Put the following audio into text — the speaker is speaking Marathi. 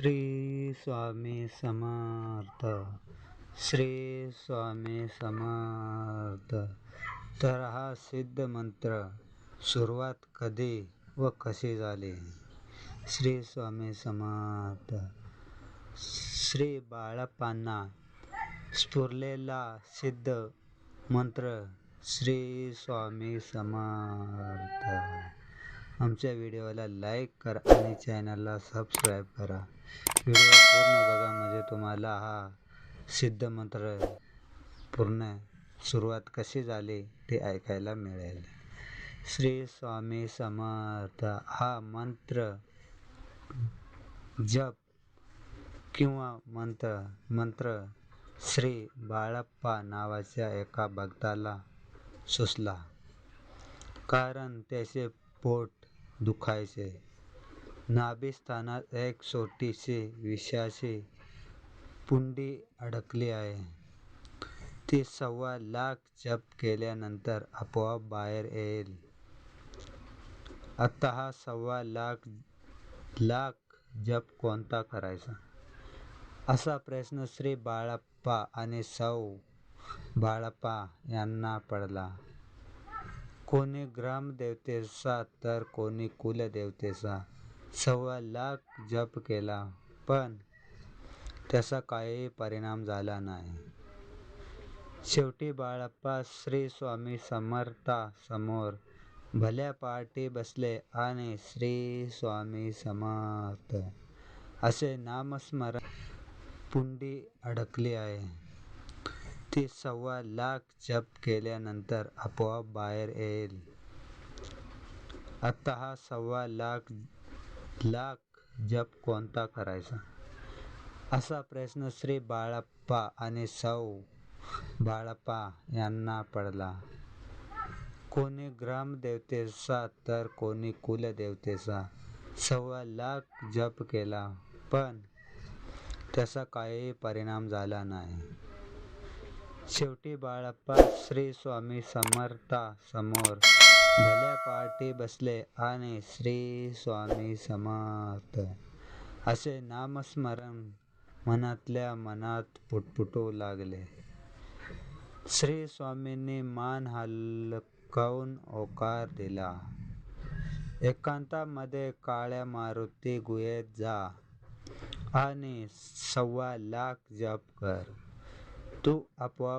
श्री स्वामी समर्थ श्री स्वामी समर्थ. तर हा सिद्ध मंत्र सुरुवात कधी व कशी झाली? श्री स्वामी समर्थ. श्री बाळप्पांना स्फुरलेला सिद्ध मंत्र श्री स्वामी समर्थ. आमच्या व्हिडिओला लाईक करा आणि चॅनलला सबस्क्राईब करा. व्हिडिओ पूर्ण बघा म्हणजे तुम्हाला हा सिद्ध मंत्र पूर्ण सुरुवात कशी झाली ते ऐकायला मिळेल. श्री स्वामी समर्थ हा मंत्र जप किंवा मंत्र मंत्र श्री बाळप्पा नावाच्या एका भक्ताला सुचला. कारण त्याचे पोट दुखायचे. नाभिस्थानात एक छोटीशी विषाची पुंडी अडकली आहे. ती सव्वा लाख जप केल्यानंतर आपोआप बाहेर येईल. आता हा सव्वा लाख लाख जप कोणता करायचा? असा प्रश्न श्री बाळप्पा आणि सौ बाळप्पा यांना पडला. कोणी ग्रामदेवतेचा तर कोणी कुलदेवतेचा सव्वा लाख जप केला पण त्याचा काही परिणाम झाला नाही. शेवटी बाळप्पा श्री स्वामी समर्था समोर भल्या पहाटे बसले आणि श्री स्वामी समर्थ असे नामस्मरण पुंडी अडकली आहे. ती सव्वा लाख जप केल्यानंतर आपोआप बाहेर येईल. आता हा सव्वा लाख लाख जप कोणता करायचा? असा प्रश्न श्री बाळप्पा आणि सौ बाळप्पा यांना पडला. कोणी ग्रामदेवतेचा तर कोणी कुलदेवतेचा. सव्वा लाख जप केला पण त्याचा काही परिणाम झाला नाही. शेवटी बाळप्पा श्री स्वामी समर्था समोर भल्या पहाटे बसले आणि श्री स्वामी समर्थ असे नामस्मरण मनातल्या मनात पुटपुटू लागले. श्री स्वामींनी मान हलकावून ओकार दिला. एकांतामध्ये काळ्या मारुती गुहेत जा आणि सव्वा लाख जप कर. तू आपोआप